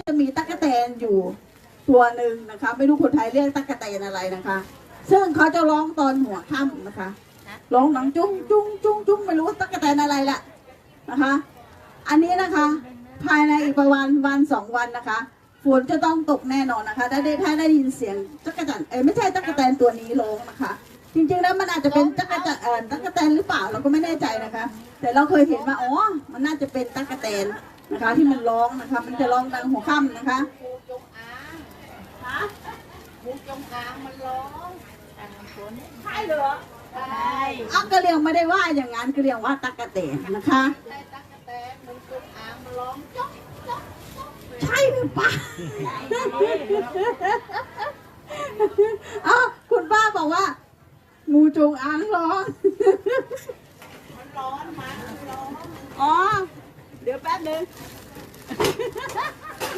จะมีตั๊กแตนอยู่ตัวหนึ่งนะคะ ไม่รู้คนไทยเรียกตั๊กแตนอะไรนะคะ ซึ่งเขาจะร้องตอนหัวค่ำนะคะร้องหนังจุ้งจุ้งจุ้งจุ้งไม่รู้ว่าตั๊กแตนอะไรแหละนะคะ อันนี้นะคะ ภายในอีกประมาณวันสองวันนะคะฝนจะต้องตกแน่นอนนะคะถ้าได้ถ้าได้ยินเสียงตั๊กแตนเอ้ไม่ใช่ตั๊กแตนตัวนี้ร้องนะคะ จริงๆแล้วมันอาจจะเป็นตั๊กแตนเอ่อตั๊กแตนหรือเปล่าเราก็ไม่แน่ใจนะคะ แต่เราเคยเห็นว่าอ๋อมันน่าจะเป็นตั๊กแตน นะคะ ที่มันร้องนะคะ มันจะร้องดังหัวค่ำนะคะงูจงอาฮะงูจงอางมันร้องแต่มันฝนใช่เหรอใช่อ้าวกะเรียงไม่ได้ว่าอย่างนั้นกระเรียงว่าตั๊กแตนนะคะใช่ตั๊กแตนงูจงอางมันร้องจ๊อกจ๊อกจ๊อกใช่หรือเปล่าอ้าวคุณป้าบอกว่างูจงอางร้องมันร้อนมัน that, man.